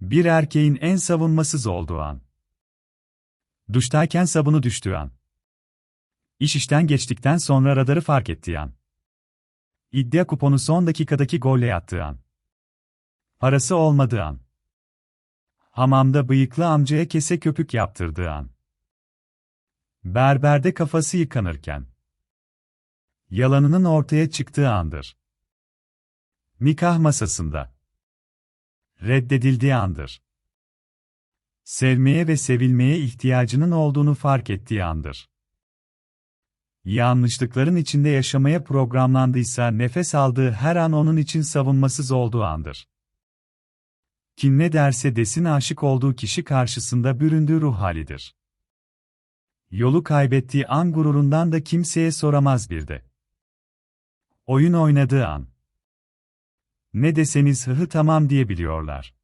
Bir erkeğin en savunmasız olduğu an. Duştayken sabunu düştüğü an. İş işten geçtikten sonra radarı fark ettiği an. İddia kuponu son dakikadaki golle yattığı an. Parası olmadığı an. Hamamda bıyıklı amcaya kese köpük yaptırdığı an. Berberde kafası yıkanırken. Yalanının ortaya çıktığı andır. Nikah masasında. Reddedildiği andır. Sevmeye ve sevilmeye ihtiyacının olduğunu fark ettiği andır. Yanlışlıkların içinde yaşamaya programlandıysa nefes aldığı her an onun için savunmasız olduğu andır. Kim ne derse desin aşık olduğu kişi karşısında büründüğü ruh halidir. Yolu kaybettiği an gururundan da kimseye soramaz bir de. Oyun oynadığı an. Ne deseniz hıhı tamam diyebiliyorlar.